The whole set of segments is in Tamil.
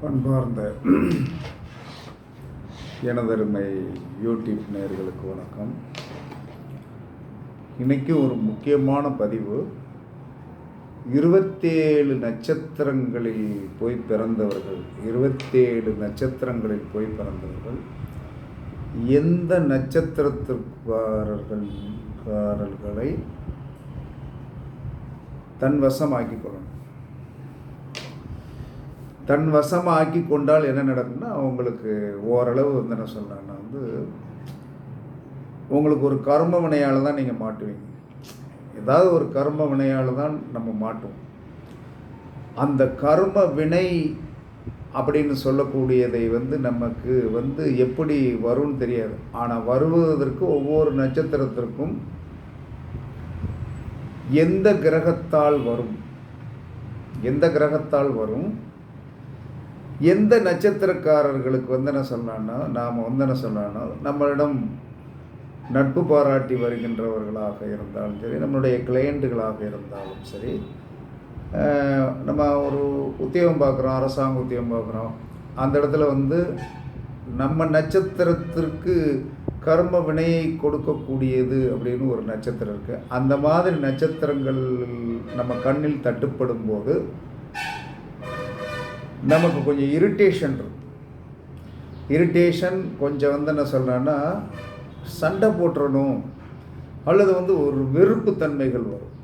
பண்பார்ந்த எனதருமை யூடியூப் நேர்களுக்கு வணக்கம். இன்னைக்கு ஒரு முக்கியமான பதிவு. இருபத்தேழு நட்சத்திரங்களில் போய் பிறந்தவர்கள் இருபத்தேழு நட்சத்திரங்களில் போய் பிறந்தவர்கள் எந்த நட்சத்திரத்திற்காரர்கள் காரர்களை தன் வசமாக்கிக் கொள்ளணும். தன் வசமாக்கி கொண்டால் என்ன நடக்கும்னா உங்களுக்கு ஓரளவு வந்து என்ன சொல்கிறேன்னா வந்து உங்களுக்கு ஒரு கர்ம வினையால் தான் நீங்கள் மாட்டுவீங்க. ஏதாவது ஒரு கர்ம வினையால் தான் நம்ம மாட்டுவோம். அந்த கர்ம வினை அப்படின்னு சொல்லக்கூடியதை வந்து நமக்கு வந்து எப்படி வரும்னு தெரியாது. ஆனால் வருவதற்கு ஒவ்வொரு நட்சத்திரத்திற்கும் எந்த கிரகத்தால் வரும்? எந்த கிரகத்தால் வரும்? எந்த நட்சத்திரக்காரர்களுக்கு வந்து என்ன சொன்னான்னா நாம் வந்து என்ன சொன்னான்னா நம்மளிடம் நட்பு பாராட்டி வருகின்றவர்களாக இருந்தாலும் சரி நம்மளுடைய கிளையண்ட்டுகளாக இருந்தாலும் சரி நம்ம ஒரு உத்தியோகம் பார்க்குறோம் அரசாங்க உத்தியோகம் பார்க்குறோம். அந்த இடத்துல வந்து நம்ம நட்சத்திரத்திற்கு கர்ம வினையை கொடுக்கக்கூடியது அப்படின்னு ஒரு நட்சத்திரம் இருக்குது அந்த மாதிரி நட்சத்திரங்கள் நம்ம கண்ணில் தட்டுப்படும் போது நமக்கு கொஞ்சம் இரிட்டேஷன் இருக்கும். இரிட்டேஷன் கொஞ்சம் வந்து என்ன சொல்கிறேன்னா சண்டை போட்டுறணும். அல்லது வந்து ஒரு வெறுப்புத்தன்மைகள் வரும்.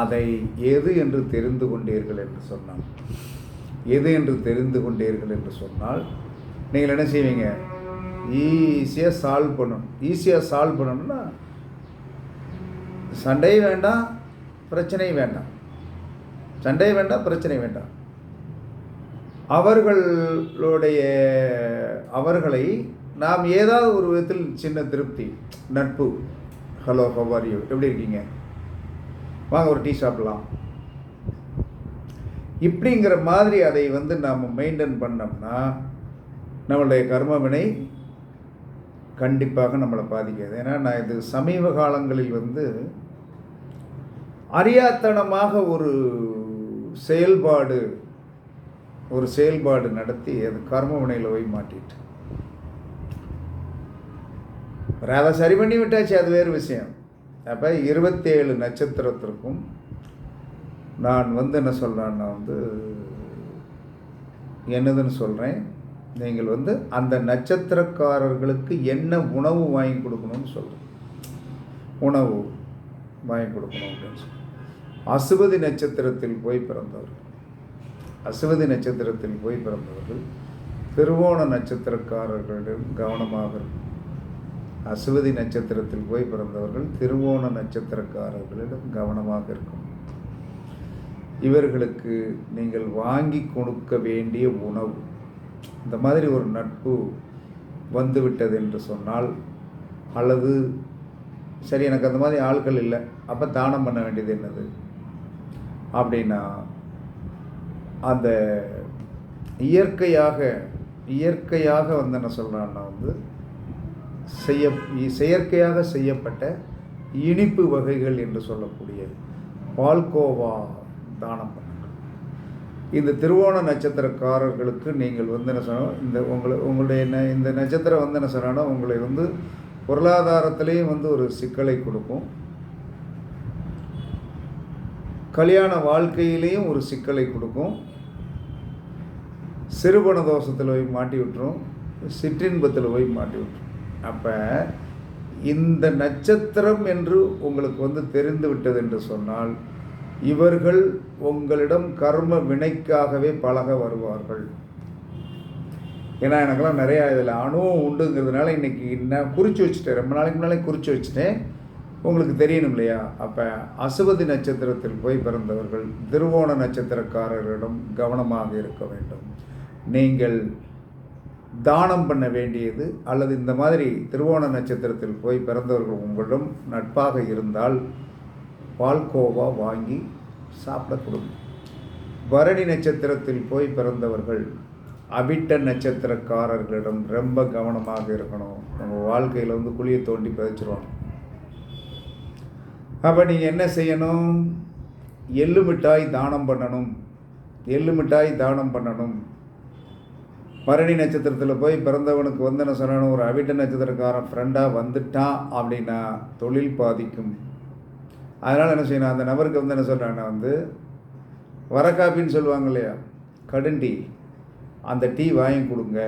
அதை எது என்று தெரிந்து கொண்டீர்கள் என்று சொன்னால் எது என்று தெரிந்து கொண்டீர்கள் என்று சொன்னால் நீங்கள் என்ன செய்வீங்க? ஈஸியாக சால்வ் பண்ணணும். ஈஸியாக சால்வ் பண்ணணும்னா சண்டை வேண்டாம் பிரச்சனை வேண்டாம். சண்டை வேண்டாம் பிரச்சனை வேண்டாம். அவர்களுடைய அவர்களை நாம் ஏதாவது ஒரு விதத்தில் சின்ன திருப்தி நட்பு. ஹலோ ஹவர் யூ எப்படி இருக்கீங்க? வாங்க ஒரு டீ சாப்பிடலாம். இப்படிங்கிற மாதிரி அதை வந்து நாம் மெயின்டைன் பண்ணோம்னா நம்மளுடைய கர்மவினை கண்டிப்பாக நம்மளை பாதிக்காது. ஏன்னா நான் இது சமீப காலங்களில் வந்து அறியாத்தனமாக ஒரு செயல்பாடு ஒரு செயல்பாடு நடத்தி அது கர்ம வினையில் போய் மாட்டிட்டு. அதை சரி பண்ணி விட்டாச்சு அது வேறு விஷயம். அப்போ இருபத்தேழு நட்சத்திரத்திற்கும் நான் வந்து என்ன சொல்கிறேன்னா வந்து என்னதுன்னு சொல்கிறேன் நீங்கள் வந்து அந்த நட்சத்திரக்காரர்களுக்கு என்ன உணவு வாங்கி கொடுக்கணும்னு சொல்கிறேன் உணவு வாங்கி கொடுக்கணும் அப்படின்னு சொல்லி அசுவதி நட்சத்திரத்தில் போய் பிறந்தவர்கள் அசுவதி நட்சத்திரத்தில் போய் பிறந்தவர்கள் திருவோண நட்சத்திரக்காரர்களிடம் கவனமாக இருக்கும். அசுவதி நட்சத்திரத்தில் போய் பிறந்தவர்கள் திருவோண நட்சத்திரக்காரர்களிடம் கவனமாக இருக்கும். இவர்களுக்கு நீங்கள் வாங்கி கொடுக்க வேண்டிய உணவு இந்த மாதிரி ஒரு நட்பு வந்துவிட்டது என்று சொன்னால் அல்லது சரி எனக்கு அந்த மாதிரி ஆட்கள் இல்லை அப்போ தானம் பண்ண வேண்டியது என்னது? அப்படின்னா அந்த இயற்கையாக இயற்கையாக வந்து என்ன சொல்கிறான்னா வந்து செய்ய செயற்கையாக செய்யப்பட்ட இனிப்பு வகைகள் என்று சொல்லக்கூடிய பால்கோவா தானம் பண்ணுங்கள் இந்த திருவோண நட்சத்திரக்காரர்களுக்கு நீங்கள் வந்து என்ன சொன்னால் இந்த உங்களை உங்களுடைய ந- இந்த நட்சத்திரம் வந்து என்ன சொன்னா உங்களை வந்து பொருளாதாரத்திலையும் வந்து ஒரு சிக்கலை கொடுக்கும். கல்யாண வாழ்க்கையிலையும் ஒரு சிக்கலை கொடுக்கும். சிறுபண தோஷத்தில் போய் மாட்டி விட்டுரும். சிற்றின்பத்தில் போய் மாட்டி விட்டுரும். அப்போ இந்த நட்சத்திரம் என்று உங்களுக்கு வந்து தெரிந்து விட்டது என்று சொன்னால் இவர்கள் உங்களிடம் கர்ம வினைக்காகவே பழக வருவார்கள். ஏன்னா எனக்கெல்லாம் நிறையா இதில் அணுவும் உண்டுங்கிறதுனால இன்றைக்கி நான் குறித்து வச்சுட்டேன். ரொம்ப நாளைக்கு முன்னாலே குறித்து வச்சுட்டேன். உங்களுக்கு தெரியணும் இல்லையா? அப்போ அசுவதி நட்சத்திரத்தில் போய் பிறந்தவர்கள் திருவோண நட்சத்திரக்காரர்களிடம் கவனமாக இருக்க வேண்டும். நீங்கள் தானம் பண்ண வேண்டியது அல்லது இந்த மாதிரி திருவோண நட்சத்திரத்தில் போய் பிறந்தவர்கள் உங்களிடம் நட்பாக இருந்தால் பால்கோவா வாங்கி சாப்பிட கொடுங்க. பரணி நட்சத்திரத்தில் போய் பிறந்தவர்கள் அபிட்ட நட்சத்திரக்காரர்களிடம் ரொம்ப கவனமாக இருக்கணும். உங்கள் வாழ்க்கையில் வந்து குழியை தோண்டி பதிச்சிருவாங்க. அப்போ நீங்கள் என்ன செய்யணும்? எள்ளு மிட்டாய் தானம் பண்ணணும். எள்ளு மிட்டாய் தானம் பண்ணணும். பரணி நட்சத்திரத்தில் போய் பிறந்தவனுக்கு வந்து என்ன சொல்லணும் ஒரு அவிட்ட நட்சத்திரக்காரன் ஃப்ரெண்டாக வந்துட்டான் அப்படின்னா தொழில் பாதிக்கும். அதனால் என்ன செய்யணும்? அந்த நபருக்கு வந்து என்ன சொல்கிறாங்கன்னா வந்து வரக்காப்பின்னு சொல்லுவாங்க இல்லையா? கடுண்டி அந்த டீ வாங்கி கொடுங்க.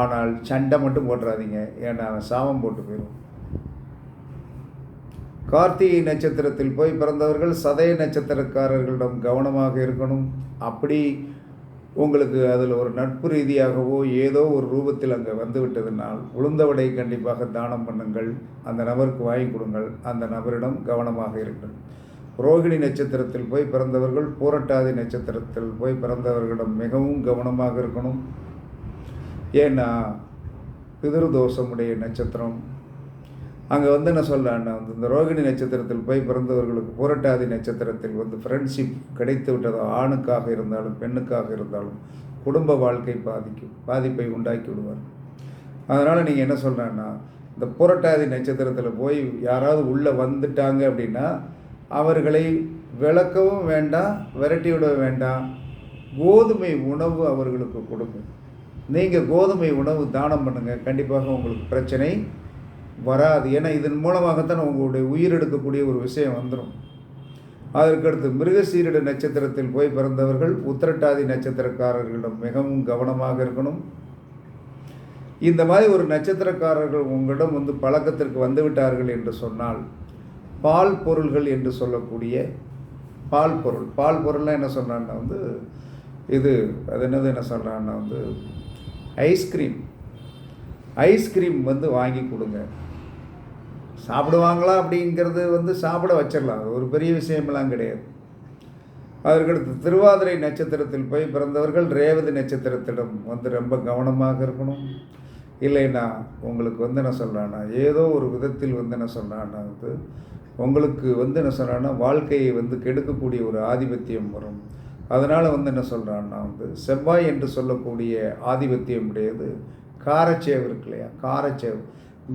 ஆனால் சண்டை மட்டும் போட்டுறாதீங்க. ஏன்னா அவன் சாபம் போட்டு போயிடும். கார்த்திகை நட்சத்திரத்தில் போய் பிறந்தவர்கள் சதய நட்சத்திரக்காரர்களிடம் கவனமாக இருக்கணும். அப்படி உங்களுக்கு அதில் ஒரு நட்பு ரீதியாகவோ ஏதோ ஒரு ரூபத்தில் அங்கே வந்து விட்டதுனால் உளுந்தவடை கண்டிப்பாக தானம் பண்ணுங்கள். அந்த நபருக்கு வாங்கி கொடுங்கள். அந்த நபரிடம் கவனமாக இருங்கள். ரோகிணி நட்சத்திரத்தில் போய் பிறந்தவர்கள் பூரட்டாதி நட்சத்திரத்தில் போய் பிறந்தவர்களிடம் மிகவும் கவனமாக இருக்கணும். ஏன்னா பிதிருதோஷமுடைய நட்சத்திரம் அங்கே வந்து என்ன சொல்கிறான்னா வந்து இந்த ரோகிணி நட்சத்திரத்தில் போய் பிறந்தவர்களுக்கு புரட்டாதி நட்சத்திரத்தில் வந்து ஃப்ரெண்ட்ஷிப் கிடைத்து விட்டதோ? ஆணுக்காக இருந்தாலும் பெண்ணுக்காக இருந்தாலும் குடும்ப வாழ்க்கை பாதிக்கும் பாதிப்பை உண்டாக்கி விடுவார். அதனால் நீங்கள் என்ன சொல்கிறேன்னா இந்த புரட்டாதி நட்சத்திரத்தில் போய் யாராவது உள்ளே வந்துட்டாங்க அப்படின்னா அவர்களை விளக்கவும் வேண்டாம் விரட்டி விட வேண்டாம். கோதுமை உணவு அவர்களுக்கு கொடுங்க நீங்கள் கோதுமை உணவு தானம் பண்ணுங்கள் கண்டிப்பாக உங்களுக்கு பிரச்சனை வராது. ஏன்னா இதன் மூலமாகத்தான் உங்களுடைய உயிர் எடுக்கக்கூடிய ஒரு விஷயம் வந்துடும் அதற்கடுத்து மிருகசீரிட நட்சத்திரத்தில் போய் பிறந்தவர்கள் உத்திரட்டாதி நட்சத்திரக்காரர்களிடம் மிகவும் கவனமாக இருக்கணும். இந்த மாதிரி ஒரு நட்சத்திரக்காரர்கள் உங்களிடம் வந்து பழக்கத்திற்கு வந்துவிட்டார்கள் என்று சொன்னால் பால் பொருள்கள் என்று சொல்லக்கூடிய பால் பொருள். பால் பொருள்லாம் என்ன சொல்கிறான்னா வந்து இது அது என்னது என்ன சொல்கிறான்னா வந்து ஐஸ்கிரீம். ஐஸ்கிரீம் வந்து வாங்கி கொடுங்க. சாப்பிடுவாங்களா அப்படிங்கிறது வந்து சாப்பிட வச்சிடலாம். அது ஒரு பெரிய விஷயமெல்லாம் கிடையாது. அதற்கடுத்து திருவாதிரை நட்சத்திரத்தில் போய் பிறந்தவர்கள் ரேவதி நட்சத்திரத்திடம் வந்து ரொம்ப கவனமாக இருக்கணும். இல்லைன்னா உங்களுக்கு வந்து என்ன சொல்கிறான்னா ஏதோ ஒரு விதத்தில் வந்து என்ன சொல்கிறான்னா வந்து உங்களுக்கு வந்து என்ன சொல்கிறான்னா வாழ்க்கையை வந்து கெடுக்கக்கூடிய ஒரு ஆதிபத்தியம் வரும். அதனால் வந்து என்ன சொல்கிறான்னா வந்து செவ்வாய் என்று சொல்லக்கூடிய ஆதிபத்தியம் உடையது. காரச்சேவு இருக்கு இல்லையா? காரச்சேவு.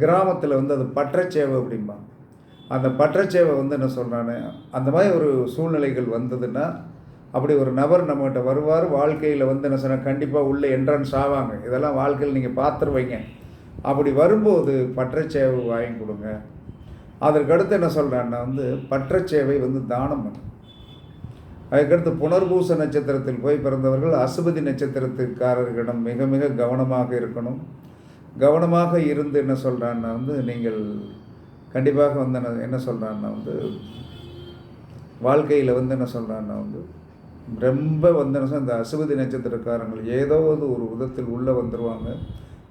கிராமத்தில் வந்து அது பற்றச்சேவை அப்படிம்பாங்க அந்த பற்றச்சேவை வந்து என்ன சொல்கிறானே அந்த மாதிரி ஒரு சூழ்நிலைகள் வந்ததுன்னா அப்படி ஒரு நபர் நம்மகிட்ட வருவார் வாழ்க்கையில் வந்து என்ன சொன்னால் கண்டிப்பாக உள்ளே என்ட்ரன்ஸ் ஆவாங்க. இதெல்லாம் வாழ்க்கையில் நீங்கள் பார்த்துருவீங்க. அப்படி வரும்போது பற்றச்சேவை வாங்கி கொடுங்க. அதற்கடுத்து என்ன சொல்கிறான்னா வந்து பற்றச்சேவை வந்து தானம் பண்ணு. அதுக்கடுத்து புனர்பூச நட்சத்திரத்தில் போய் பிறந்தவர்கள் அசுபதி நட்சத்திரத்துக்காரர்களிடம் மிக மிக கவனமாக இருக்கணும். கவனமாக இருந்து என்ன சொல்கிறான்னா வந்து நீங்கள் கண்டிப்பாக வந்து என்ன என்ன சொல்கிறான்னா வந்து வாழ்க்கையில் வந்து என்ன சொல்கிறான்னா வந்து ரொம்ப வந்து என்ன இந்த அசுபதி நட்சத்திரக்காரங்கள் ஏதோ ஒரு விதத்தில் உள்ளே வந்துடுவாங்க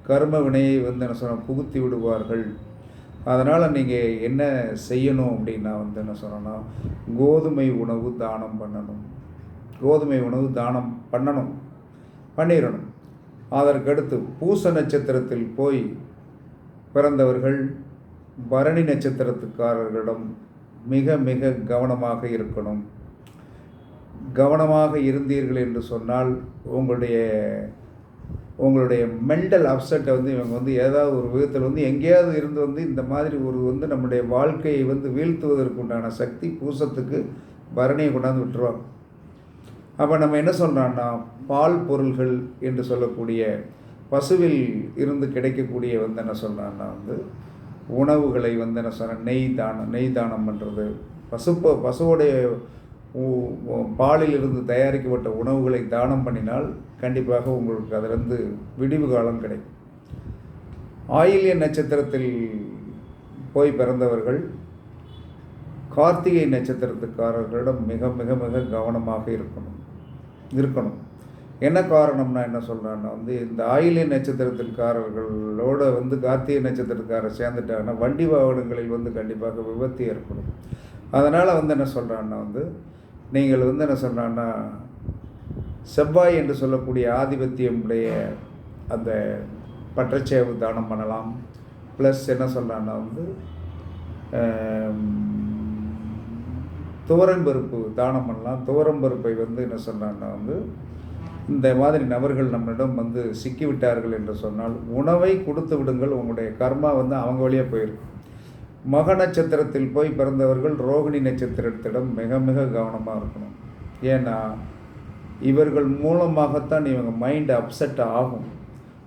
கர்ம வினையை வந்து என்ன சொல்கிறோம் புகுத்தி விடுவார்கள். அதனால் நீங்கள் என்ன செய்யணும் அப்படின்னா வந்து என்ன சொன்னோன்னா கோதுமை உணவு தானம் பண்ணணும். கோதுமை உணவு தானம் பண்ணணும். பண்ணிடணும். அதற்கடுத்து பூச நட்சத்திரத்தில் போய் பிறந்தவர்கள் பரணி நட்சத்திரத்துக்காரர்களிடம் மிக மிக கவனமாக இருக்கணும். கவனமாக இருந்தீர்கள் என்று சொன்னால் உங்களுடைய உங்களுடைய மென்டல் அப்செட்டை வந்து இவங்க வந்து ஏதாவது ஒரு விதத்தில் வந்து எங்கேயாவது இருந்து வந்து இந்த மாதிரி ஒரு வந்து நம்முடைய வாழ்க்கையை வந்து வீழ்த்துவதற்கு உண்டான சக்தி பூசத்துக்கு பரணியை கொண்டாந்து விட்டுருவாங்க. அப்போ நம்ம என்ன சொல்கிறோன்னா பால் பொருள்கள் என்று சொல்லக்கூடிய பசுவில் இருந்து கிடைக்கக்கூடிய வந்து என்ன சொல்கிறான்னா வந்து உணவுகளை வந்து என்ன சொல்கிறேன் நெய் தானம் நெய் தானம் பண்ணுறது பசுப்ப பசுவோடைய பாலில் இருந்து தயாரிக்கப்பட்ட உணவுகளை தானம் பண்ணினால் கண்டிப்பாக உங்களுக்கு அதிலிருந்து விடிவு காலம் கிடைக்கும். ஆயில்ய நட்சத்திரத்தில் போய் பிறந்தவர்கள் கார்த்திகை நட்சத்திரத்துக்காரர்களிடம் மிக மிக மிக கவனமாக இருக்கணும். இருக்கணும். என்ன காரணம்னா என்ன சொல்கிறேன்னா வந்து இந்த ஆயிலிய நட்சத்திரத்திற்காரர்களோட வந்து கார்த்திகை நட்சத்திரக்காரர் சேர்ந்துட்டாங்கன்னா வண்டி வாகனங்களில் வந்து கண்டிப்பாக விபத்து ஏற்படும். அதனால் வந்து என்ன சொல்கிறான்னா வந்து நீங்கள் வந்து என்ன சொல்கிறான்னா செவ்வாய் என்று சொல்லக்கூடிய ஆதிபத்தியமுடைய அந்த பற்றச்சேவு தானம் பண்ணலாம். ப்ளஸ் என்ன சொல்கிறான்னா வந்து துவரம்பருப்பு தானம் பண்ணலாம். துவரம்பருப்பை வந்து என்ன சொன்னான்னா வந்து இந்த மாதிரி நபர்கள் நம்மளிடம் வந்து சிக்கிவிட்டார்கள் என்று சொன்னால் உணவை கொடுத்து விடுங்கள். உங்களுடைய கர்மா வந்து அவங்க வழியாக போயிருக்கு மக நட்சத்திரத்தில் போய் பிறந்தவர்கள் ரோகிணி நட்சத்திரத்திடம் மிக மிக கவனமாக இருக்கணும். ஏன்னா இவர்கள் மூலமாகத்தான் இவங்க மைண்டு அப்செட் ஆகும்.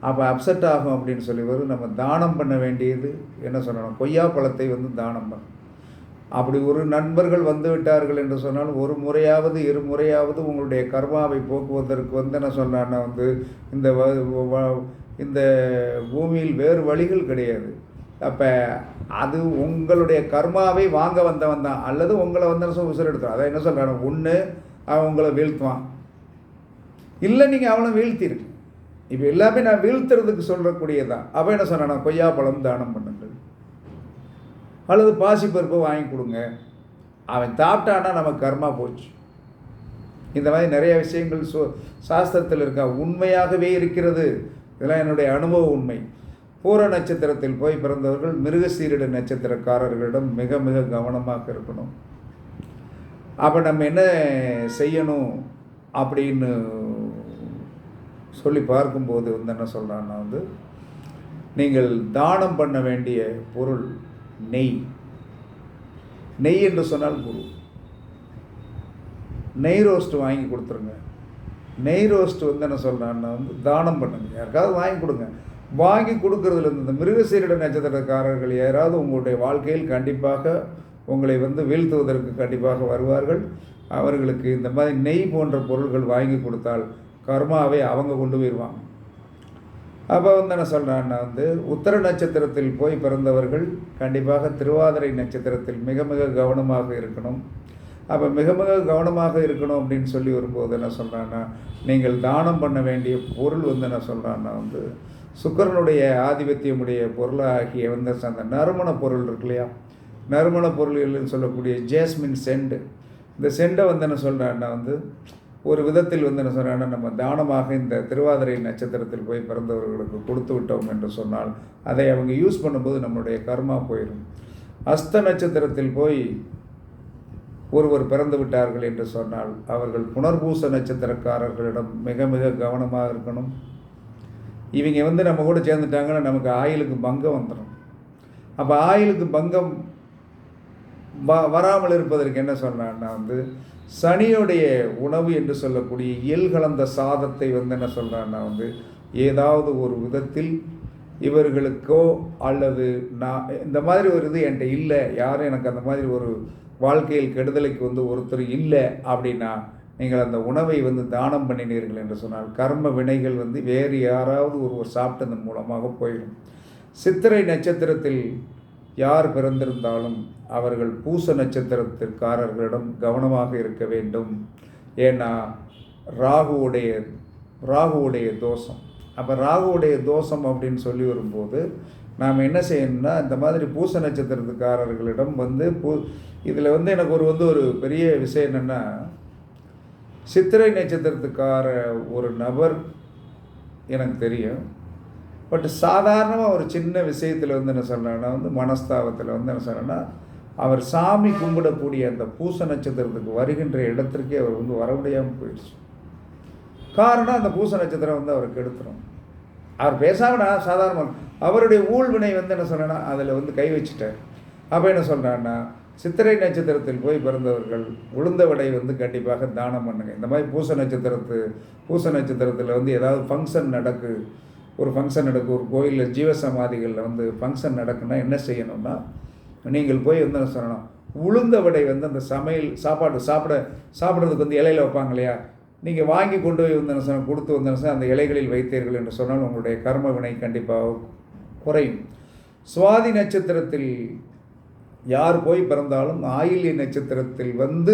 அப்போ அப்செட் ஆகும் அப்படின்னு சொல்லி வரும் நம்ம தானம் பண்ண வேண்டியது என்ன சொல்லணும் கொய்யா பழத்தை வந்து தானம் பண்ணணும். அப்படி ஒரு நண்பர்கள் வந்து விட்டார்கள் என்று சொன்னால் ஒரு முறையாவது இரு முறையாவது உங்களுடைய கர்மாவை போக்குவதற்கு வந்து என்ன சொன்னான்னா வந்து இந்த இந்த பூமியில் வேறு வழிகள் கிடையாது. அப்போ அது உங்களுடைய கர்மாவை வாங்க வந்தவன் தான். அல்லது உங்களை வந்து உசுர் எடுத்தான் அதான் என்ன சொல்கிறான் ஒன்று அவன் உங்களை வீழ்த்துவான். இல்லை நீங்கள் அவனை வீழ்த்திருக்கு இப்போ எல்லாமே நான் வீழ்த்துறதுக்கு சொல்கிறக்கூடியதான் அப்போ என்ன சொன்னான் கொய்யா பழம் தானம் பண்ணுங்கள். அல்லது பாசிப்பருப்பு வாங்கி கொடுங்க. அவன் சாப்பிட்டான்னா நமக்கு கர்மா போச்சு. இந்த மாதிரி நிறைய விஷயங்கள் சோ சாஸ்திரத்தில் இருக்கா. உண்மையாகவே இருக்கிறது. இதெல்லாம் என்னுடைய அனுபவ உண்மை. பூர நட்சத்திரத்தில் போய் பிறந்தவர்கள் மிருகசீரிட நட்சத்திரக்காரர்களிடம் மிக மிக கவனமாக இருக்கணும். அப்போ நம்ம என்ன செய்யணும் அப்படின்னு சொல்லி பார்க்கும்போது வந்து என்ன சொல்கிறான்னா வந்து நீங்கள் தானம் பண்ண வேண்டிய பொருள் நெய். நெய் என்று சொன்னால் குரு. நெய் ரோஸ்ட் வாங்கி கொடுத்துருங்க. நெய் ரோஸ்ட் வந்து என்ன சொல்கிறான்னா வந்து தானம் பண்ணுங்க. யாருக்காவது வாங்கி கொடுங்க. வாங்கி கொடுக்கறதுலேருந்து இந்த மிருகசீரிட நட்சத்திரக்காரர்கள் யாராவது உங்களுடைய வாழ்க்கையில் கண்டிப்பாக உங்களை வந்து வீழ்த்துவதற்கு கண்டிப்பாக வருவார்கள். அவர்களுக்கு இந்த மாதிரி நெய் போன்ற பொருள்கள் வாங்கி கொடுத்தால் கர்மாவை அவங்க கொண்டு போயிடுவாங்க. அப்போ வந்து என்ன சொல்கிறான்னா வந்து உத்தர நட்சத்திரத்தில் போய் பிறந்தவர்கள் கண்டிப்பாக திருவாதிரை நட்சத்திரத்தில் மிக மிக கவனமாக இருக்கணும். அப்போ மிக மிக கவனமாக இருக்கணும் அப்படின்னு சொல்லி வரும்போது என்ன சொல்கிறான்னா நீங்கள் தானம் பண்ண வேண்டிய பொருள் வந்து என்ன சொல்கிறான்னா வந்து சுக்கரனுடைய ஆதிபத்தியமுடைய பொருளாகிய வந்து அந்த நறுமண பொருள் இருக்கு இல்லையா? நறுமண பொருள்கள்னு சொல்லக்கூடிய ஜேஸ்மின் செண்டு. இந்த செண்டை வந்து என்ன சொல்கிறான்னா வந்து ஒரு விதத்தில் வந்து என்ன சொன்னால் நம்ம தானமாக இந்த திருவாதிரை நட்சத்திரத்தில் போய் பிறந்தவர்களுக்கு கொடுத்து விட்டோம் என்று சொன்னால் அதை அவங்க யூஸ் பண்ணும்போது நம்மளுடைய கர்மா போயிடும் அஸ்த நட்சத்திரத்தில் போய் ஒருவர் பிறந்து விட்டார்கள் என்று சொன்னால் அவர்கள் புனர்பூச நட்சத்திரக்காரர்களிடம் மிக மிக கவனமாக இருக்கணும். இவங்க வந்து நம்ம கூட சேர்ந்துட்டாங்கன்னா நமக்கு ஆயிலுக்கு பங்கம் வந்துடும் அப்போ ஆயிலுக்கு பங்கம் வ வராமல் இருப்பதற்கு என்ன சொன்னான்னா வந்து சனியுடைய உணவு என்று சொல்லக்கூடிய இயல் கலந்த சாதத்தை வந்து என்ன சொல்கிறான்னா வந்து ஏதாவது ஒரு விதத்தில் இவர்களுக்கோ அல்லது நான் இந்த மாதிரி ஒரு இது என்கிட்ட இல்லை யாரும் எனக்கு அந்த மாதிரி ஒரு வாழ்க்கையில் கெடுதலுக்கு வந்து ஒருத்தர் இல்லை அப்படின்னா நீங்கள் அந்த உணவை வந்து தானம் பண்ணினீர்கள் என்று சொன்னால் கர்ம வினைகள் வந்து வேறு யாராவது ஒருவர் சாப்பிட்டதன் மூலமாக போயிடும். சித்திரை நட்சத்திரத்தில் யார் பிறந்திருந்தாலும் அவர்கள் பூச நட்சத்திரத்திற்காரர்களிடம் கவனமாக இருக்க வேண்டும். ஏன்னா ராகுவுடைய ராகுவுடைய தோஷம். அப்போ ராகுவுடைய தோஷம் அப்படின்னு சொல்லி வரும்போது நாம் என்ன செய்யணும்னா இந்த மாதிரி பூச நட்சத்திரத்துக்காரர்களிடம் வந்து பூ இதில் வந்து எனக்கு ஒரு வந்து ஒரு பெரிய விஷயம் என்னென்னா சித்திரை நட்சத்திரத்துக்கார ஒரு நபர் எனக்கு தெரியும். பட் சாதாரணமாக ஒரு சின்ன விஷயத்தில் வந்து என்ன சொல்கிறேன்னா வந்து மனஸ்தாபத்தில் வந்து என்ன சொல்கிறேன்னா அவர் சாமி கும்பிடக்கூடிய அந்த பூச நட்சத்திரத்துக்கு வருகின்ற இடத்திற்கே அவர் வந்து வர முடியாமல் போயிடுச்சு. காரணம் அந்த பூச நட்சத்திரம் வந்து அவருக்கு எடுத்துரும். அவர் பேசாமல் நான் சாதாரண அவருடைய ஊழ்வினை வந்து என்ன சொன்னேன்னா அதில் வந்து கை வச்சுட்டார். அப்போ என்ன சொல்கிறான்னா சித்திரை நட்சத்திரத்தில் போய் பிறந்தவர்கள் உளுந்த விடை வந்து கண்டிப்பாக தானம் பண்ணுங்க. இந்த மாதிரி பூச நட்சத்திரத்து பூச நட்சத்திரத்தில் வந்து ஏதாவது ஃபங்க்ஷன் நடக்கு ஒரு ஃபங்க்ஷன் நடக்கும் ஒரு கோயிலில் ஜீவசமாதிகளில் வந்து ஃபங்க்ஷன் நடக்குன்னா என்ன செய்யணும்னா நீங்கள் போய் வந்து சொல்லணும்? உளுந்த வடை வந்து அந்த சமையல் சாப்பாடு சாப்பிட சாப்பிட்றதுக்கு வந்து இலையில வைப்பாங்க இல்லையா? நீங்கள் வாங்கி கொண்டு போய் வந்து சொன்ன கொடுத்து வந்து சொன்னா, அந்த இலைகளில் வைத்தீர்கள் என்று சொன்னால் உங்களுடைய கர்ம வினை கண்டிப்பாக குறையும். சுவாதி நட்சத்திரத்தில் யார் போய் பிறந்தாலும் ஆயில்ய நட்சத்திரத்தில் வந்து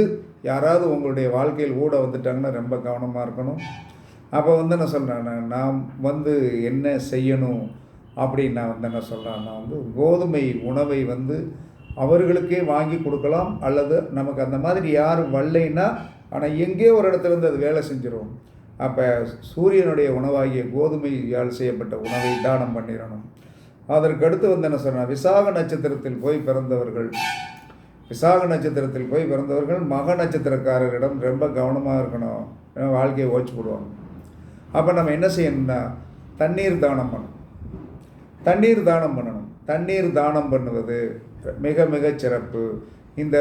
யாராவது உங்களுடைய வாழ்க்கையில் ஊட வந்துட்டாங்கன்னா ரொம்ப கவனமாக இருக்கணும். அப்போ வந்து என்ன சொல்கிறேன்னா நாம் வந்து என்ன செய்யணும்? அப்படின்னு நான் வந்து என்ன சொல்கிறேன்னா வந்து கோதுமை உணவை வந்து அவர்களுக்கே வாங்கி கொடுக்கலாம் அல்லது நமக்கு அந்த மாதிரி யாரும் வரலைன்னா ஆனால் எங்கே ஒரு இடத்துல இருந்து அது வேலை செஞ்சிடும் அப்போ சூரியனுடைய உணவாகிய கோதுமையால் செய்யப்பட்ட உணவை தானம் பண்ணிடணும். அதற்கு அடுத்து வந்து என்ன சொன்னால் விசாக நட்சத்திரத்தில் போய் பிறந்தவர்கள் விசாக நட்சத்திரத்தில் போய் பிறந்தவர்கள் மக நட்சத்திரக்காரரிடம் ரொம்ப கவனமாக இருக்கணும். வாழ்க்கையை ஓச்சு போடுவாங்க. அப்போ நம்ம என்ன செய்யணும்னா தண்ணீர் தானம் பண்ணணும். தண்ணீர் தானம் பண்ணணும். தண்ணீர் தானம் பண்ணுவது மிக மிக சிறப்பு. இந்த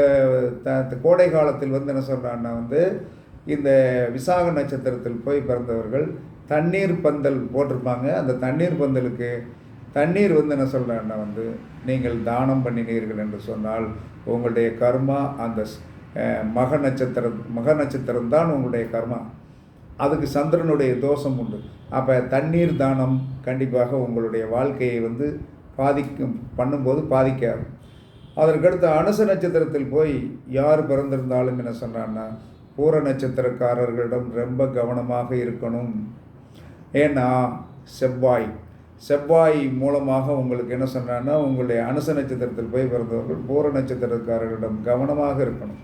த கோடை காலத்தில் வந்து என்ன சொல்கிறான்னா வந்து இந்த விசாக நட்சத்திரத்தில் போய் பிறந்தவர்கள் தண்ணீர் பந்தல் போட்டிருப்பாங்க. அந்த தண்ணீர் பந்தலுக்கு தண்ணீர் வந்து என்ன சொல்கிறேன்னா வந்து நீங்கள் தானம் பண்ணினீர்கள் என்று சொன்னால் உங்களுடைய கர்மா அந்த மக நட்சத்திரம் மக நட்சத்திரம் தான் உங்களுடைய கர்மா. அதுக்கு சந்திரனுடைய தோஷம் உண்டு. அப்போ தண்ணீர் தானம் கண்டிப்பாக உங்களுடைய வாழ்க்கையை வந்து பாதிக்கும் பண்ணும்போது பாதிக்காது. அதற்கடுத்து அனுச நட்சத்திரத்தில் போய் யார் பிறந்திருந்தாலும் என்ன சொன்னான்னா பூர நட்சத்திரக்காரர்களிடம் ரொம்ப கவனமாக இருக்கணும். ஏன்னா செவ்வாய். செவ்வாய் மூலமாக உங்களுக்கு என்ன சொன்னான்னா உங்களுடைய அனுச நட்சத்திரத்தில் போய் பிறந்தவர்கள் பூர நட்சத்திரக்காரர்களிடம் கவனமாக இருக்கணும்.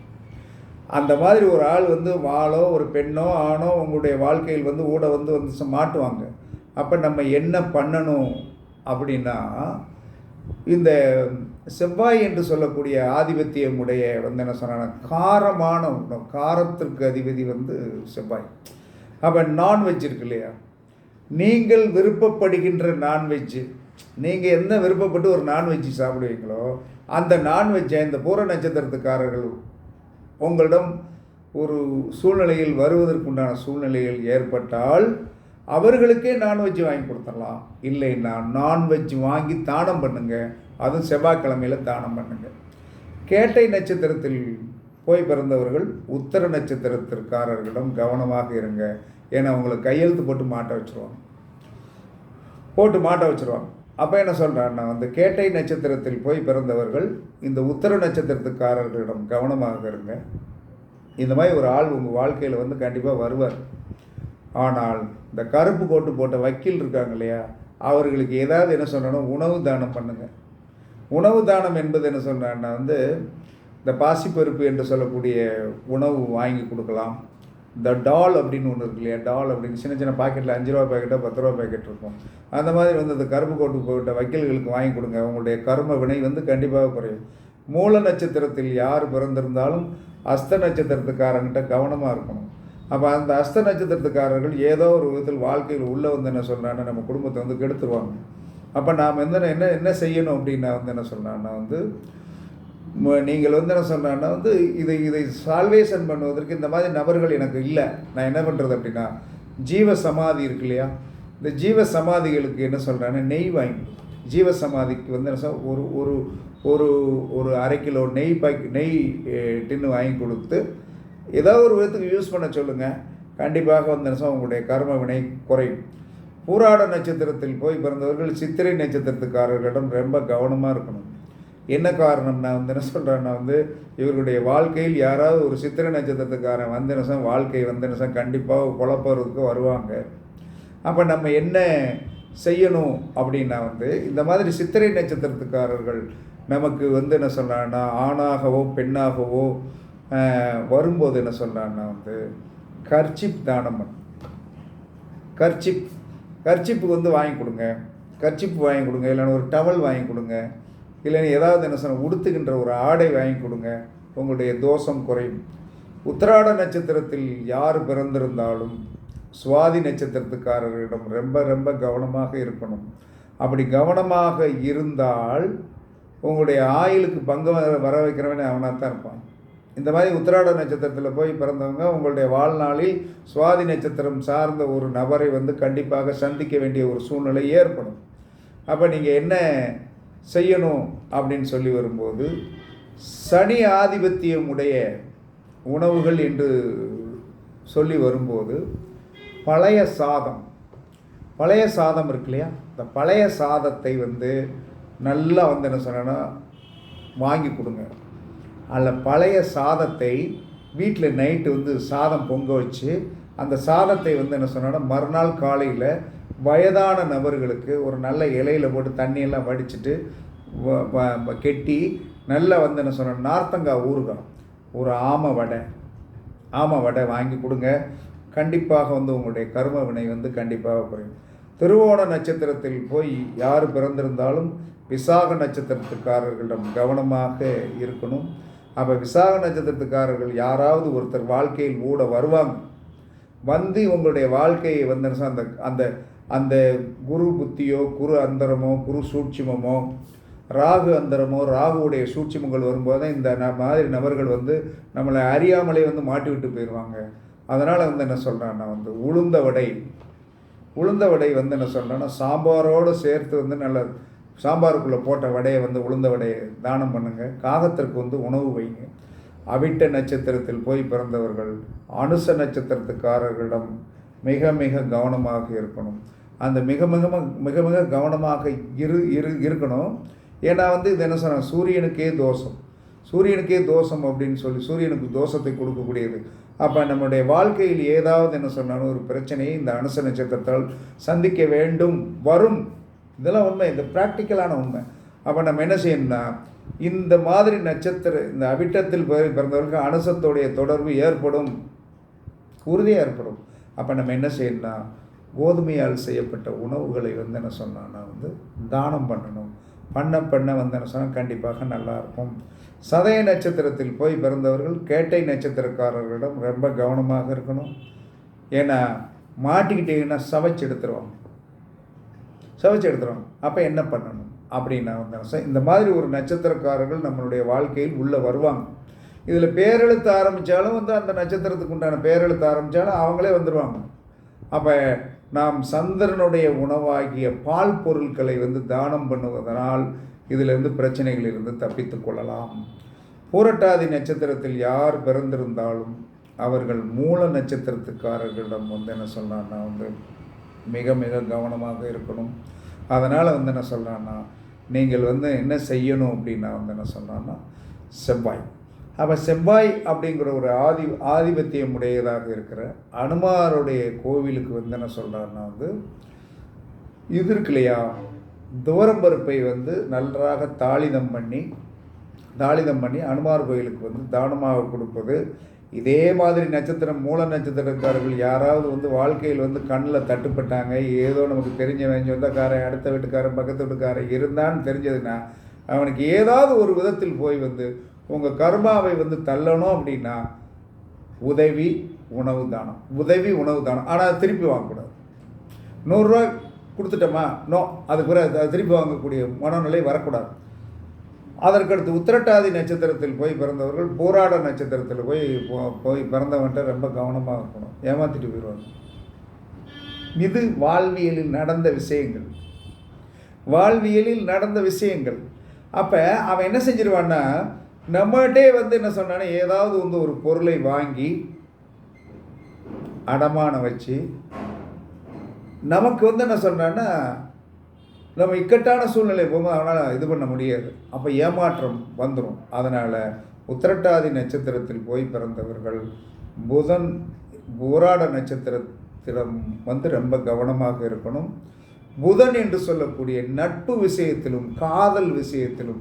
அந்த மாதிரி ஒரு ஆள் வந்து வாளோ ஒரு பெண்ணோ ஆணோ உங்களுடைய வாழ்க்கையில் வந்து ஊட வந்து வந்து மாட்டுவாங்க. அப்போ நம்ம என்ன பண்ணணும் அப்படின்னா இந்த செவ்வாய் என்று சொல்லக்கூடிய ஆதிபத்தியமுடைய வந்து என்ன சொன்னாங்க காரமான உணவு காரத்திற்கு அதிபதி வந்து செவ்வாய். அப்போ நான்வெஜ் இருக்கு இல்லையா? நீங்கள் விருப்பப்படுகின்ற நான்வெஜ்ஜு நீங்கள் என்ன விருப்பப்பட்டு ஒரு நான்வெஜ் சாப்பிடுவீங்களோ அந்த நான்வெஜ்ஜை இந்த பூர நட்சத்திரத்துக்காரர்கள் உங்களிடம் ஒரு சூழ்நிலையில் வருவதற்குண்டான சூழ்நிலையில் ஏற்பட்டால் அவர்களுக்கே நான்வெஜ் வாங்கி கொடுத்துடலாம். இல்லைன்னா நான்வெஜ் வாங்கி தானம் பண்ணுங்க. அதுவும் செவ்வாய்க்கிழமையில் தானம் பண்ணுங்க. கேட்டை நட்சத்திரத்தில் போய் பிறந்தவர்கள் உத்தர நட்சத்திரத்திற்காரர்களிடம் கவனமாக இருங்க. ஏன்னா அவங்களை கையெழுத்து போட்டு மாட்ட வச்சுருவாங்க. போட்டு மாட்ட வச்சுருவாங்க. அப்போ என்ன சொல்கிறான்னா வந்து கேட்டை நட்சத்திரத்தில் போய் பிறந்தவர்கள் இந்த உத்தர நட்சத்திரத்துக்காரர்களிடம் கவனமாக இருங்க. இந்த மாதிரி ஒரு ஆள் உங்கள் வாழ்க்கையில் வந்து கண்டிப்பாக வருவார். ஆனால் இந்த கருப்பு கோட்டு போட்ட வக்கீல் இருக்காங்க இல்லையா? அவர்களுக்கு ஏதாவது என்ன சொன்னோன்னா உணவு தானம் பண்ணுங்க. உணவு தானம் என்பது என்ன சொன்னான்னா வந்து இந்த பாசிப்பருப்பு என்று சொல்லக்கூடிய உணவு வாங்கி கொடுக்கலாம். இந்த டால் அப்படின்னு ஒன்று இருக்கு இல்லையா? டால் அப்படின்னு சின்ன சின்ன பாக்கெட்டில் அஞ்சு ரூபா பாக்கெட்டோ பத்து ரூபா பாக்கெட் இருக்கும். அந்த மாதிரி வந்து அந்த கரும்பு கோட்டு போட்ட வக்கீல்களுக்கு வாங்கி கொடுங்க. அவங்களுடைய கர்ம வினை வந்து கண்டிப்பாக குறையும். மூல நட்சத்திரத்தில் யார் பிறந்திருந்தாலும் அஸ்த நட்சத்திரத்துக்காரங்கிட்ட கவனமாக இருக்கணும். அப்போ அந்த அஸ்த நட்சத்திரத்துக்காரர்கள் ஏதோ ஒரு விதத்தில் வாழ்க்கையில் உள்ளே வந்து என்ன சொல்கிறாங்கன்னா நம்ம குடும்பத்தை வந்து கெடுத்துருவாங்க. அப்போ நாம் என்ன என்ன என்ன செய்யணும் அப்படின்னா வந்து என்ன சொல்கிறான்னா வந்து நீங்கள் வந்து என்ன சொன்னான்னா வந்து இதை இதை சால்வேஷன் பண்ணுவதற்கு இந்த மாதிரி நபர்கள் எனக்கு இல்லை. நான் என்ன பண்ணுறது அப்படின்னா ஜீவ சமாதி இருக்கு இல்லையா? இந்த ஜீவ சமாதிகளுக்கு என்ன சொல்கிறேன்னா நெய் வாங்கி. ஜீவ சமாதிக்கு வந்து என்ன ஒரு ஒரு ஒரு ஒரு அரை கிலோ நெய் பாக்கி நெய் டின்னு வாங்கி கொடுத்து ஏதாவது ஒரு விதத்துக்கு யூஸ் பண்ண சொல்லுங்கள் கண்டிப்பாக வந்து என்ன உங்களுடைய கர்ம வினை குறையும். பூராட நட்சத்திரத்தில் போய் பிறந்தவர்கள் சித்திரை நட்சத்திரத்துக்காரர்களிடம் ரொம்ப கவனமாக இருக்கணும். என்ன காரணம்னா வந்து என்ன சொல்கிறேன்னா வந்து இவர்களுடைய வாழ்க்கையில் யாராவது ஒரு சித்திரை நட்சத்திரத்துக்காரன் வந்து என்ன வாழ்க்கை வந்து என்ன கண்டிப்பாக குழப்பறதுக்கு வருவாங்க. அப்போ நம்ம என்ன செய்யணும் அப்படின்னா வந்து இந்த மாதிரி சித்திரை நட்சத்திரத்துக்காரர்கள் நமக்கு வந்து என்ன சொல்கிறான்னா ஆணாகவோ பெண்ணாகவோ வரும்போது என்ன சொல்கிறான்னா வந்து கர்ச்சிப் தானம் கர்ச்சிப் கர்ச்சிப்பு வந்து வாங்கி கொடுங்க. கர்ச்சிப்பு வாங்கி கொடுங்க. இல்லைன்னா ஒரு டவல் வாங்கி கொடுங்க. இல்லைன்னு ஏதாவது என்ன சொன்ன உடுத்துகின்ற ஒரு ஆடை வாங்கி கொடுங்க உங்களுடைய தோஷம் குறையும். உத்திராட நட்சத்திரத்தில் யார் பிறந்திருந்தாலும் சுவாதி நட்சத்திரத்துக்காரர்களிடம் ரொம்ப ரொம்ப கவனமாக இருக்கணும். அப்படி கவனமாக இருந்தால் உங்களுடைய ஆயுளுக்கு பங்கு வர- வர வைக்கிறவனே அவனாக தான் இருப்பான். இந்த மாதிரி உத்திராட நட்சத்திரத்தில் போய் பிறந்தவங்க உங்களுடைய வாழ்நாளில் சுவாதி நட்சத்திரம் சார்ந்த ஒரு நபரை வந்து கண்டிப்பாக சந்திக்க வேண்டிய ஒரு சூழ்நிலை ஏற்படும். அப்போ நீங்கள் என்ன செய்யணும் அப்படின்னு சொல்லி வரும்போது சனி ஆதிபத்தியம் உடைய உணவுகள் என்று சொல்லி வரும்போது பழைய சாதம் பழைய சாதம் இருக்கு இல்லையா? இந்த பழைய சாதத்தை வந்து நல்லா வந்து என்ன சொன்னேன்னா வாங்கி கொடுங்க. அதில் பழைய சாதத்தை வீட்டில் நைட்டு வந்து சாதம் பொங்க வச்சு அந்த சாதத்தை வந்து என்ன சொன்னோன்னா மறுநாள் காலையில் வயதான நபர்களுக்கு ஒரு நல்ல இலையில் போட்டு தண்ணியெல்லாம் வடிச்சிட்டு வ- வ- கெட்டி நல்லா வந்து என்ன சொன்ன நார்த்தங்காய் ஊறுகாய் ஒரு ஆமை வடை ஆமை வடை வாங்கி கொடுங்க. கண்டிப்பாக வந்து உங்களுடைய கர்ம வினை வந்து கண்டிப்பாக குறையும். திருவோண நட்சத்திரத்தில் போய் யார் பிறந்திருந்தாலும் விசாக நட்சத்திரத்துக்காரர்களிடம் கவனமாக இருக்கணும். அப்போ விசாக நட்சத்திரத்துக்காரர்கள் யாராவது ஒருத்தர் வாழ்க்கையில் கூட வருவாங்க. வந்து உங்களுடைய வாழ்க்கையை வந்து அந்த அந்த அந்த குரு புத்தியோ குரு அந்தரமோ குரு சூட்சிமமோ ராகு அந்தரமோ ராகுவுடைய சூட்சிமங்கள் வரும்போது தான் இந்த ந- மாதிரி நபர்கள் வந்து நம்மளை அறியாமலே வந்து மாட்டி விட்டு போயிடுவாங்க. அதனால் வந்து என்ன சொல்கிறேன் நான் வந்து உளுந்த வடை. உளுந்த வடை வந்து என்ன சொல்கிறேன்னா சாம்பாரோடு சேர்த்து வந்து நல்ல சாம்பாருக்குள்ளே போட்ட வடையை வந்து உளுந்த வடையை தானம் பண்ணுங்கள் காகத்திற்கு வந்து உணவு வைங்க. அவிட்ட நட்சத்திரத்தில் போய் பிறந்தவர்கள் அனுச நட்சத்திரத்துக்காரர்களிடம் மிக மிக கவனமாக இருக்கணும். அந்த மிக மிக மிக மிக கவனமாக இரு இரு இருக்கணும். ஏன்னா வந்து இது என்ன சொன்ன சூரியனுக்கே தோஷம். சூரியனுக்கே தோஷம் அப்படின்னு சொல்லி சூரியனுக்கு தோஷத்தை கொடுக்கக்கூடியது. அப்போ நம்முடைய வாழ்க்கையில் ஏதாவது என்ன சொன்னாலும் ஒரு பிரச்சனையை இந்த அனுச நட்சத்திரத்தால் சந்திக்க வேண்டும். வரும். இதெல்லாம் உண்மை. இந்த ப்ராக்டிக்கலான உண்மை. அப்போ நம்ம என்ன செய்யணும்னா இந்த மாதிரி நட்சத்திர இந்த அவிட்டத்தில் பிற- பிறந்தவர்களுக்கு அனுசத்தோடைய தொடர்பு ஏற்படும். உறுதியாக ஏற்படும். அப்போ நம்ம என்ன செய்யணும்னா கோதுமையால் செய்யப்பட்ட உணவுகளை வந்து என்ன சொன்னான்னா வந்து தானம் பண்ணணும். பண்ண பண்ண வந்து என்ன சொன்னால் கண்டிப்பாக நல்லாயிருக்கும். சதய நட்சத்திரத்தில் போய் பிறந்தவர்கள் கேட்டை நட்சத்திரக்காரர்களிடம் ரொம்ப கவனமாக இருக்கணும். ஏன்னா மாட்டிக்கிட்டீங்கன்னா சவைச்சு எடுத்துருவாங்க. சவைச்சு எடுத்துருவாங்க. அப்போ என்ன பண்ணணும்? அப்படின்னா வந்து என்ன இந்த மாதிரி ஒரு நட்சத்திரக்காரர்கள் நம்மளுடைய வாழ்க்கையில் உள்ளே வருவாங்க. இதில் பேரெழுத்து ஆரம்பித்தாலும் வந்து அந்த நட்சத்திரத்துக்கு உண்டான பேரெழுத்து ஆரம்பித்தாலும் அவங்களே வந்துடுவாங்க அப்போ நாம் சந்திரனுடைய உணவாகிய பால் பொருட்களை வந்து தானம் பண்ணுவதனால் இதிலிருந்து பிரச்சனைகளிலிருந்து தப்பித்து கொள்ளலாம். பூரட்டாதி நட்சத்திரத்தில் யார் பிறந்திருந்தாலும் அவர்கள் மூல நட்சத்திரத்துக்காரர்களிடம் வந்து என்ன சொல்கிறான்னா வந்து மிக மிக கவனமாக இருக்கணும். அதனால் வந்து என்ன சொல்கிறான்னா நீங்கள் வந்து என்ன செய்யணும் அப்படின்னா வந்து என்ன சொல்கிறான்னா செவ்வாய். அப்போ செவ்வாய் அப்படிங்கிற ஒரு ஆதி ஆதிபத்தியம் உடையதாக இருக்கிற அனுமாருடைய கோவிலுக்கு வந்து என்ன சொல்கிறாருன்னா வந்து இது இருக்கு இல்லையா துவரம்பருப்பை வந்து நன்றாக தாளிதம் பண்ணி தாளிதம் பண்ணி அனுமார் கோயிலுக்கு வந்து தானமாக கொடுப்பது. இதே மாதிரி நட்சத்திரம் மூல நட்சத்திரக்காரர்கள் யாராவது வந்து வாழ்க்கையில் வந்து கண்ணில் தட்டுப்பட்டாங்க ஏதோ நமக்கு தெரிஞ்சவன் சொந்தக்காரன் அடுத்த வீட்டுக்காரன் பக்கத்து வீட்டுக்காரன் இருந்தான்னு தெரிஞ்சதுன்னா அவனுக்கு ஏதாவது ஒரு விதத்தில் போய் வந்து உங்கள் கர்மாவை வந்து தள்ளணும் அப்படின்னா உதவி உணவு தானம். உதவி உணவு தானம். ஆனால் அதை திருப்பி வாங்கக்கூடாது. நூறுரூவா கொடுத்துட்டோமா? நோ. அதுக்கு பிறகு திருப்பி வாங்கக்கூடிய மனநிலை வரக்கூடாது. அதற்கடுத்து உத்திரட்டாதி நட்சத்திரத்தில் போய் பிறந்தவர்கள் போராட நட்சத்திரத்தில் போய் போய் பிறந்தவன்ட்ட ரொம்ப கவனமாக இருக்கணும். ஏமாத்திட்டு போயிடுவாங்க. இது வாழ்வியலில் நடந்த விஷயங்கள். வாழ்வியலில் நடந்த விஷயங்கள். அப்போ அவன் என்ன செஞ்சிருவான்னா நம்மகிட்டே வந்து என்ன சொன்னானே ஏதாவது வந்து ஒரு பொருளை வாங்கி அடமானம் வச்சு நமக்கு வந்து என்ன சொன்னான்னா நம்ம இக்கட்டான சூழ்நிலை போகும்போது அவனால் இது பண்ண முடியாது. அப்போ ஏமாற்றம் வந்துடும் அதனால் உத்திரட்டாதி நட்சத்திரத்தில் போய் பிறந்தவர்கள் புதன் போராட நட்சத்திரத்திடம் வந்து ரொம்ப கவனமாக இருக்கணும். புதன் என்று சொல்லக்கூடிய நட்பு விஷயத்திலும் காதல் விஷயத்திலும்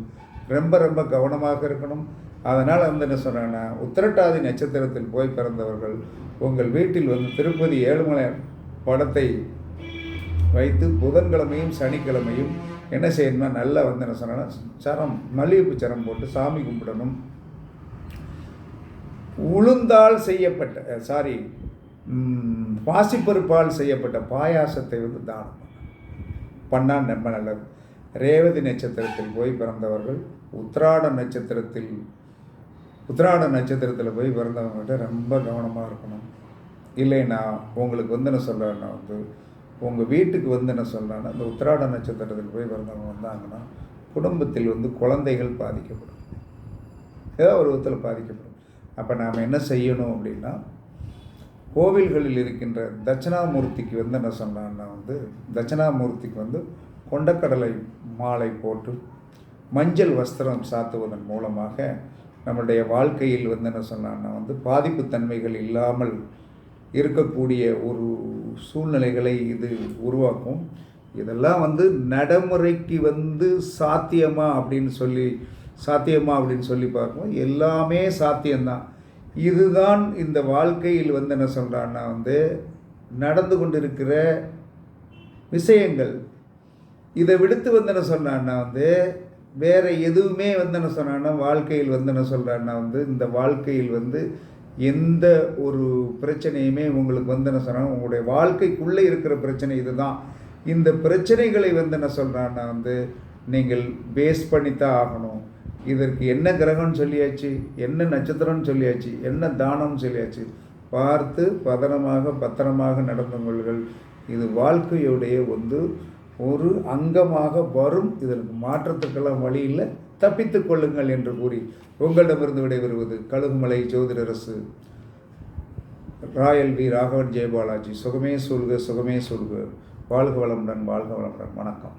ரொம்ப ரொம்ப கவனமாக இருக்கணும். அதனால் வந்து என்ன சொன்னாங்கன்னா உத்திரட்டாதி நட்சத்திரத்தில் போய் பிறந்தவர்கள் உங்கள் வீட்டில் வந்து திருப்பதி ஏழுமலை படத்தை வைத்து புதன்கிழமையும் சனிக்கிழமையும் என்ன செய்யணும்னா நல்லா வந்து என்ன சொன்னா சரம் மல்லிகைப்பூ சரம் போட்டு சாமி கும்பிடணும். உளுந்தால் செய்யப்பட்ட சாரி பாசிப்பருப்பால் செய்யப்பட்ட பாயாசத்தை வந்து தானம் பண்ணால் ரொம்ப நல்லது. ரேவதி நட்சத்திரத்தில் போய் பிறந்தவர்கள் உத்ராட நட்சத்திரத்தில் உத்ராட நட்சத்திரத்தில் போய் பிறந்தவங்ககிட்ட ரொம்ப கவனமாக இருக்கணும். இல்லைன்னா உங்களுக்கு வந்து என்ன சொல்கிறேன்னா வந்து உங்கள் வீட்டுக்கு வந்து என்ன சொல்கிறேன்னா இந்த உத்ராட நட்சத்திரத்தில் போய் பிறந்தவங்க வந்தாங்கன்னா குடும்பத்தில் வந்து குழந்தைகள் பாதிக்கப்படும். ஏதோ ஒரு விதத்தில் பாதிக்கப்படும். அப்போ நாம் என்ன செய்யணும் அப்படின்னா கோவில்களில் இருக்கின்ற தட்சிணாமூர்த்திக்கு வந்து என்ன சொன்னான்னா வந்து தட்சிணாமூர்த்திக்கு வந்து கொண்டக்கடலை மாலை போட்டு மஞ்சள் வஸ்திரம் சாத்துவதன் மூலமாக நம்மளுடைய வாழ்க்கையில் வந்து என்ன சொன்னான்னா வந்து பாதிப்பு தன்மைகள் இல்லாமல் இருக்கக்கூடிய ஒரு சூழ்நிலைகளை இது உருவாக்கும். இதெல்லாம் வந்து நடைமுறைக்கு வந்து சாத்தியமா அப்படின்னு சொல்லி சாத்தியமா அப்படின்னு சொல்லி பார்ப்போம் எல்லாமே சாத்தியம்தான். இதுதான் இந்த வாழ்க்கையில் வந்து என்ன சொல்கிறான்னா வந்து நடந்து கொண்டிருக்கிற விஷயங்கள். இதை விடுத்து வந்து என்ன சொன்னான்னா வந்து வேறு எதுவுமே வந்து என்ன சொன்னான்னா வாழ்க்கையில் வந்து என்ன சொல்கிறான்னா வந்து இந்த வாழ்க்கையில் வந்து எந்த ஒரு பிரச்சனையுமே உங்களுக்கு வந்து என்ன சொன்னாங்க உங்களுடைய வாழ்க்கைக்குள்ளே இருக்கிற பிரச்சனை இதுதான். இந்த பிரச்சனைகளை வந்து என்ன சொல்கிறான்னா வந்து நீங்கள் பேஸ் பண்ணித்தான் ஆகணும். இதற்கு என்ன கிரகம்னு சொல்லியாச்சு என்ன நட்சத்திரம்னு சொல்லியாச்சு என்ன தானம்னு சொல்லியாச்சு. பார்த்து பதனமாக பத்திரமாக நடந்து கொள்ளுங்கள். இது வாழ்க்கையுடைய வந்து ஒரு அங்கமாக வரும். இதற்கு மாற்றத்துக்கெல்லாம் வழி இல்லை. தப்பித்துக் கொள்ளுங்கள் என்று கூறி உங்களிடமிருந்து விடைபெறுவது கழுகுமலை ஜோதிடரசு ராயல் வி. ராகவன் ஜெயபாலாஜி. சுகமே சொல்க சுகமே சொல்க வாழ்க வளமுடன் வாழ்க வளமுடன். வணக்கம்.